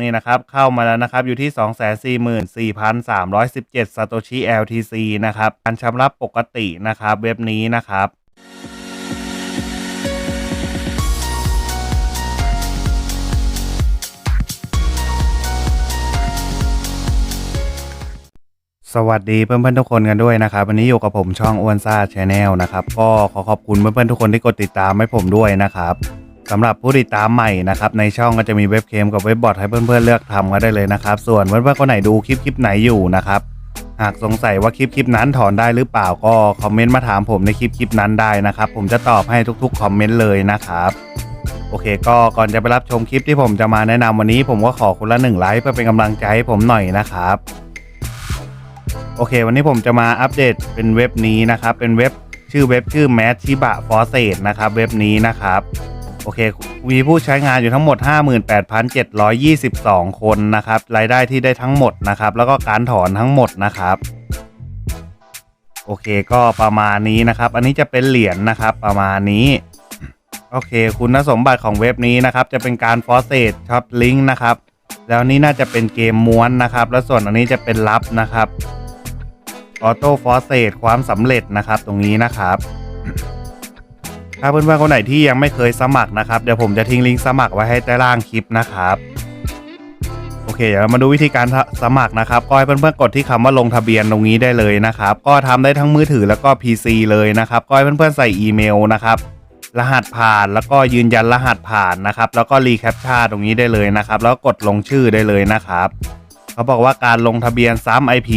นี่นะครับเข้ามาแล้วนะครับอยู่ที่ 244,317 Satoshi LTC นะครับการชำระปกตินะครับเว็บนี้นะครับสวัสดีเพื่อนๆทุกคนกันด้วยนะครับวันนี้อยู่กับผมช่องอ้วนซ่าชาแนลนะครับ ก็ขอขอบคุณเพื่อนๆทุกคนที่กดติดตามให้ผมด้วยนะครับ สำหรับผู้ติดตามใหม่นะครับในช่องก็จะมีเว็บเคมกับเว็บบอทให้เพื่อนๆเลือกทำกันได้เลยนะครับ ส่วนเพื่อนๆคนไหนดูคลิปคลิปไหนอยู่นะครับหากสงสัยว่าคลิปคลิปนั้นถอนได้หรือเปล่าก็คอมเมนต์มาถามผมในคลิปคลิปนั้นได้นะครับ ผมจะตอบให้ทุกๆคอมเมนต์เลยนะครับโอเค ก็ก่อนจะไปรับชมคลิปที่ผมจะมาแนะนำวันนี้ ผมก็ขอคนละหนึ่งไลค์เพื่อเป็นกำลังใจให้ผมหน่อยนะครับ โอเค วันนี้ผมจะมาอัปเดตเป็นเว็บนี้นะครับ เป็นเว็บชื่อเว็บชื่อ m a t c h i b a f o r c e นะครับ เว็บนี้นะครับ โอเค มีผู้ใช้งานอยู่ทั้งหมด 58,722 คนนะครับ รายได้ที่ได้ทั้งหมดนะครับ แล้วก็การถอนทั้งหมดนะครับโอเคก็ประมาณนี้นะครับ อันนี้จะเป็นเหรียญนะครับ ประมาณนี้ โอเค คุณสมบัติของเว็บนี้นะครับ จะเป็นการฟอร์เซตช็อตลิงก์นะครับ แล้วนี่น่าจะเป็นเกมม้วนนะครับ แล้วส่วนอันนี้จะเป็นลับนะครับ ออโต้ฟอร์เซตความสำเร็จนะครับ ตรงนี้นะครับ ถ้าเพื่อนๆคนไหนที่ยังไม่เคยสมัครนะครับ เดี๋ยวผมจะทิ้งลิงก์สมัครไว้ให้ใต้ล่างคลิปนะครับโอเคเดี๋ยวมาดูวิธีการสมัครนะครับ ก็ให้เพื่อนๆกดที่คำว่าลงทะเบียนตรงนี้ได้เลยนะครับ ก็ทำได้ทั้งมือถือแล้วก็ PC เลยนะครับ ก็ให้เพื่อนๆใส่อีเมลนะครับรหัสผ่านแล้วก็ยืนยันรหัสผ่านนะครับ แล้วก็รีแคปชั่นตรงนี้ได้เลยนะครับ แล้วกดลงชื่อได้เลยนะครับ เขาบอกว่าการลงทะเบียนซ้ำ IP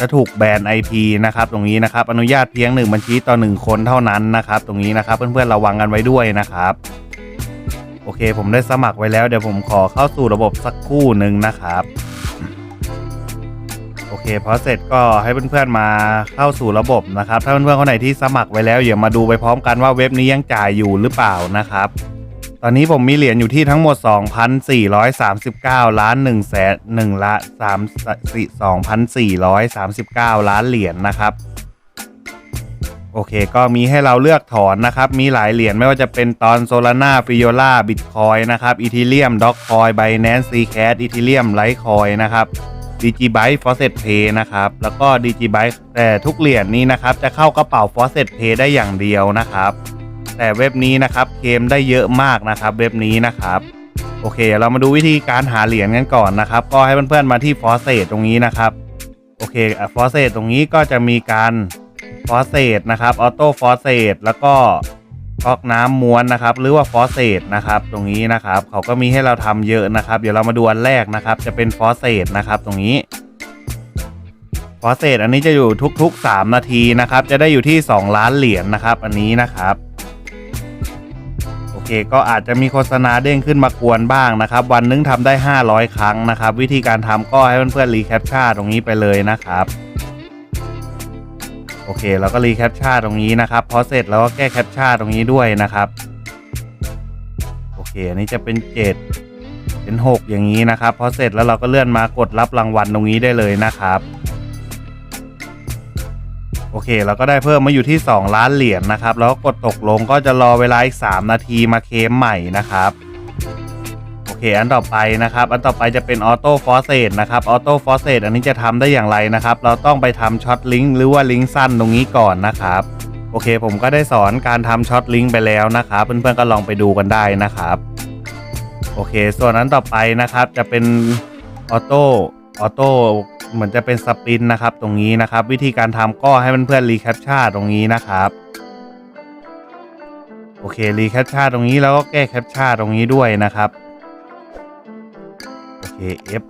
จะถูกแบน IP นะครับตรงนี้นะครับอนุญาตเพียงหนึ่งบัญชีต่อหนึ่งคนเท่านั้นนะครับตรงนี้นะครับเพื่อนๆระวังกันไว้ด้วยนะครับ โอเค ผมได้สมัครไว้แล้วเดี๋ยวผมขอเข้าสู่ระบบสักครู่หนึ่งนะครับโอเคพอเสร็จก็ให้เพื่อนๆมาเข้าสู่ระบบนะครับ ถ้าเพื่อนๆคนไหนที่สมัครไว้แล้วอย่ามาดูไปพร้อมกันว่าเว็บนี้ยังจ่ายอยู่หรือเปล่านะครับ ตอนนี้ผมมีเหรียญอยู่ที่ทั้งหมด 2,439 ล้าน1แสน1ละ3 2,439 ล้านเหรียญนะครับ โอเค ก็มีให้เราเลือกถอนนะครับ มีหลายเหรียญไม่ว่าจะเป็นตอนโซลาร่าฟิโอล่าบิตคอยนะครับอีทีเรียมด็อกคอยไบแนนซีแคสอีทีเรียมไลท์คอยนะครับดีจีไบฟอสเซตเพย์นะครับ แล้วก็ดีจีไบแต่ทุกเหรียญนี้นะครับ จะเข้ากระเป๋าฟอสเซตเพย์ได้อย่างเดียวนะครับ แต่เว็บนี้นะครับเคลมได้เยอะมากนะครับ เว็บนี้นะครับ โอเค เรามาดูวิธีการหาเหรียญกันก่อนนะครับ ก็ให้เพื่อนๆมาที่ฟอสเซตตรงนี้นะครับ โอเคฟอสเซตตรงนี้ก็จะมีการฟอสเซตนะครับออโต้ฟอสเซตแล้วก็ก๊อกน้ำม้วนนะครับ หรือว่าฟอสเซตนะครับ ตรงนี้นะครับ เขาก็มีให้เราทำเยอะนะครับ เดี๋ยวเรามาดูอันแรกนะครับ จะเป็นฟอสเซตนะครับ ตรงนี้ฟอสเซตอันนี้จะอยู่ทุกๆ 3 นาทีนะครับ จะได้อยู่ที่ 2 ล้านเหรียญนะครับ อันนี้นะครับ โอเคก็อาจจะมีโฆษณาเด้งขึ้นมากวนบ้างนะครับ วันนึงทำได้ 500 ครั้งนะครับ วิธีการทำก็ให้เพื่อนๆรีแคปชั่นตรงนี้ไปเลยนะครับโอเคเราก็รีแคปชั่นตรงนี้นะครับพอเสร็จเราก็แก้แคปชั่นตรงนี้ด้วยนะครับโอเคอันนี้จะเป็น7เป็น 6 อย่างนี้นะครับพอเสร็จแล้วเราก็เลื่อนมากดรับรางวัลตรงนี้ได้เลยนะครับ โอเคเราก็ได้เพิ่มมาอยู่ที่ 2 ล้านเหรียญนะครับ แล้วกดตกลงก็จะรอเวลาอีก 3 นาทีมาเคมใหม่นะครับโอเคอันต่อไปนะครับ อันต่อไปจะเป็นออโต้ฟอร์เซตนะครับออโต้ฟอร์เซตอันนี้จะทำได้อย่างไรนะครับ เราต้องไปทำช็อตลิงก์หรือว่าลิงก์สั้นตรงนี้ก่อนนะครับโอเค ผมก็ได้สอนการทำช็อตลิงก์ไปแล้วนะครับเพื่อนๆก็ลองไปดูกันได้นะครับโอเค ส่วนนั้นต่อไปนะครับจะเป็นออโต้ออโต้ เหมือนจะเป็นสปินนะครับ ตรงนี้นะครับ วิธีการทำก็ให้เพื่อนๆรีแคปชั่นตรงนี้นะครับโอเครีแคปชั่นตรงนี้แล้วก็แก้แคปชั่นตรงนี้ด้วยนะครับโอเค F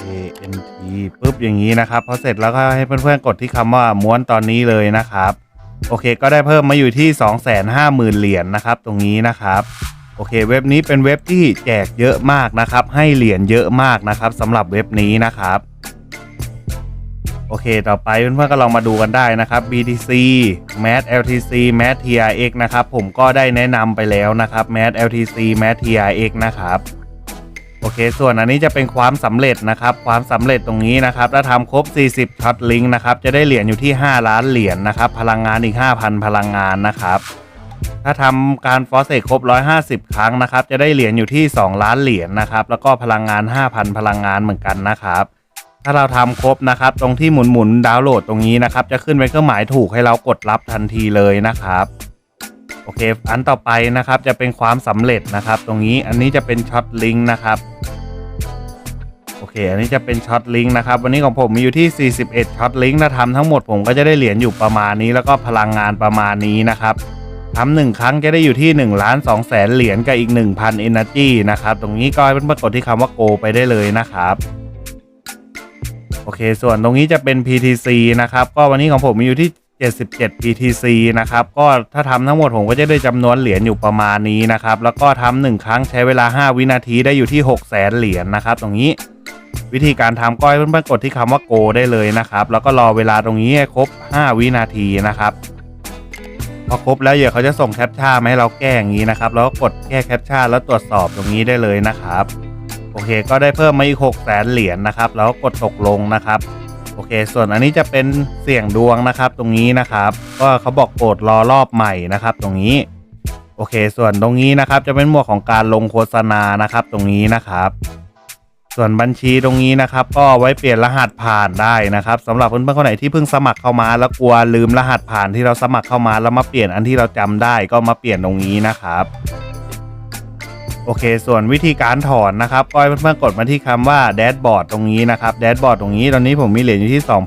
A N T ปุ๊บอย่างนี้นะครับพอเสร็จแล้วก็ให้เพื่อนๆกดที่คำว่าม้วนตอนนี้เลยนะครับโอเค ก็ได้เพิ่มมาอยู่ที่ 250,000 เหรียญนะครับ ตรงนี้นะครับโอเคเว็บนี้เป็นเว็บที่แจกเยอะมากนะครับ ให้เหรียญเยอะมากนะครับสำหรับเว็บนี้นะครับ โอเค ต่อไปเพื่อนๆก็ลองมาดูกันได้นะครับ BTC MAT LTC MAT TRX นะครับ ผมก็ได้แนะนำไปแล้วนะครับ MAT LTC MAT TRX นะครับ โอเค ส่วนอันนี้จะเป็นความสำเร็จนะครับ ความสำเร็จตรงนี้นะครับ ถ้าทำครบ 40ช็อตลิงก์นะครับ จะได้เหรียญอยู่ที่ 5 ล้านเหรียญนะครับ พลังงานอีก 5,000 พลังงานนะครับ ถ้าทำการฟอสเซตครบ 150 ครั้งนะครับ จะได้เหรียญอยู่ที่ 2 ล้านเหรียญนะครับ แล้วก็พลังงาน 5,000 พลังงานเหมือนกันนะครับ ถ้าเราทำครบนะครับ ตรงที่หมุนหมุนๆดาวน์โหลดตรงนี้นะครับ จะขึ้นเป็นเครื่องหมายถูกให้เรากดรับทันทีเลยนะครับโอเค อันต่อไปนะครับจะเป็นความสำเร็จนะครับ ตรงนี้อันนี้จะเป็นช็อตลิงก์นะครับโอเค อันนี้จะเป็นช็อตลิงก์นะครับ วันนี้ของผมมีอยู่ที่ 41ช็อตลิงก์ถ้าทำทั้งหมดผมก็จะได้เหรียญอยู่ประมาณนี้ แล้วก็พลังงานประมาณนี้นะครับทำหนึ่งครั้งจะได้อยู่ที่1ล้าน2แสนเหรียญกับอีก 1,000 Energy นะครับ ตรงนี้ก็ให้เป็นปรากฏที่คำว่า Go ไปได้เลยนะครับ โอเค ส่วนตรงนี้จะเป็น PTC นะครับ ก็วันนี้ของผมมีอยู่ที่ 77 PTC นะครับ ก็ถ้าทำทั้งหมดผมก็จะได้จำนวนเหรียญอยู่ประมาณนี้นะครับ แล้วก็ทำหนึ่งครั้งใช้เวลา 5 วินาทีได้อยู่ที่6แสนเหรียญนะครับ ตรงนี้วิธีการทำก็ให้เพื่อนๆกดที่คำว่า go ได้เลยนะครับ แล้วก็รอเวลาตรงนี้ให้ครบ 5 วินาทีนะครับพอครบแล้วเดี๋ยวเขาจะส่งแคปชั่นมาให้เราแก้อย่างนี้นะครับ แล้วก็กดแก้แคปชั่นแล้วตรวจสอบตรงนี้ได้เลยนะครับ โอเค ก็ได้เพิ่มมาอีก6แสนเหรียญนะครับ แล้วกดตกลงนะครับ โอเค ส่วนอันนี้จะเป็นเสี่ยงดวงนะครับ ตรงนี้นะครับ ก็เขาบอกโปรดรอรอบใหม่นะครับ ตรงนี้ โอเค ส่วนตรงนี้นะครับ จะเป็นหมวดของการลงโฆษณานะครับ ตรงนี้นะครับ ส่วนบัญชีตรงนี้นะครับ ก็ไว้เปลี่ยนรหัสผ่านได้นะครับสำหรับเพื่อนๆคนไหนที่เพิ่งสมัครเข้ามา แล้วกลัวลืมรหัสผ่านที่เราสมัครเข้ามาแล้วมาเปลี่ยนอันที่เราจำได้ก็มาเปลี่ยนตรงนี้นะครับ โอเค ส่วนวิธีการถอนนะครับก็ให้เพื่อนๆกดมาที่คำว่าแดชบอร์ดตรงนี้นะครับแดชบอร์ดตรงนี้ตอนนี้ผมมีเหรียญอยู่ที่2 0 0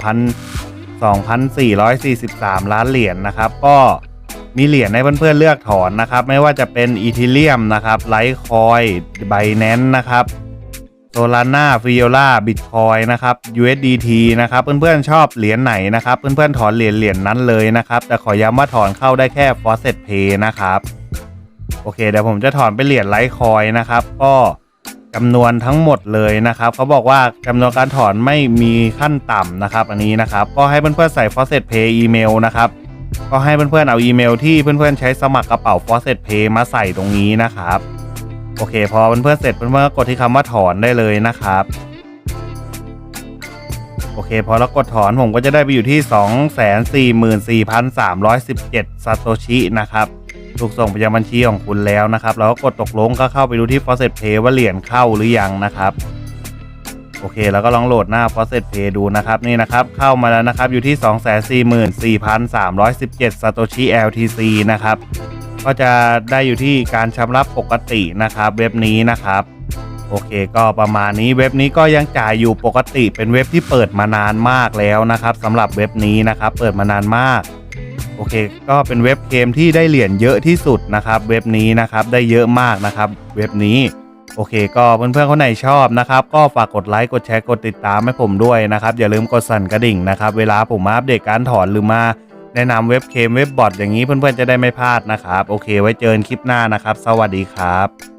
2 4 4 3 ล้านเหรียญนะครับ ก็มีเหรียญให้เพื่อนๆเลือกถอนนะครับ ไม่ว่าจะเป็นอีทีเรียมนะครับไลท์คอยไบแนนนะครับโซลาร่าฟิโอล่าบิตคอยนะครับ USDT นะครับ เพื่อนๆ ชอบเหรียญไหนนะครับ เพื่อนๆ ถอนเหรียญเหรียญนั้นเลยนะครับ แต่ขอย้ำว่าถอนเข้าได้แค่ f a u c e t Pay นะครับ โอเคเดี๋ยวผมจะถอนไปเหรียญไลท์คอยนะครับ ก็จำนวนทั้งหมดเลยนะครับเขาบอกว่าจำนวนการถอนไม่มีขั้นต่ำนะครับ อันนี้นะครับ ก็ให้เพื่อนๆใส่ f a u c e t Pay อีเมลนะครับ ก็ให้เพื่อนๆเอาอีเมลที่เพื่อนๆใช้สมัครกระเป๋า f a u c e t Pay มาใส่ตรงนี้นะครับ โอเค พอเพื่อนๆเสร็จเพื่อนๆก็กดที่คำว่าถอนได้เลยนะครับโอเค พอเรากดถอนผมก็จะได้ไปอยู่ที่ 244,317 ซาโตชินะครับ ถูกส่งไปยังบัญชีของคุณแล้วนะครับแล้วก็กดตกลงก็เข้าไปดูที่ Faucet Pay ว่าเหรียญเข้าหรือยังนะครับ โอเค แล้วก็ลองโหลดหน้า Faucet Pay ดูนะครับนี่นะครับเข้ามาแล้วนะครับอยู่ที่ 244,317ซาโตชิ LTC นะครับก็จะได้อยู่ที่การชำระปกตินะครับ เว็บนี้นะครับโอเคก็ประมาณนี้เว็บนี้ก็ยังจ่ายอยู่ปกติเป็นเว็บที่เปิดมานานมากแล้วนะครับสำหรับเว็บนี้นะครับ เปิดมานานมาก โอเค ก็เป็นเว็บเกมที่ได้เหรียญเยอะที่สุดนะครับ เว็บนี้นะครับได้เยอะมากนะครับ เว็บนี้โอเค ก็เพื่อนๆคนไหนชอบนะครับ ก็ฝากกดไลค์กดแชร์กดติดตามให้ผมด้วยนะครับ อย่าลืมกดสั่นกระดิ่งนะครับ เวลาผมมาอัปเดตการถอนหรือมาแนะนำเว็บเกมเว็บบอทอย่างนี้เพื่อนๆจะได้ไม่พลาดนะครับ โอเค ไว้เจอกันคลิปหน้านะครับ สวัสดีครับ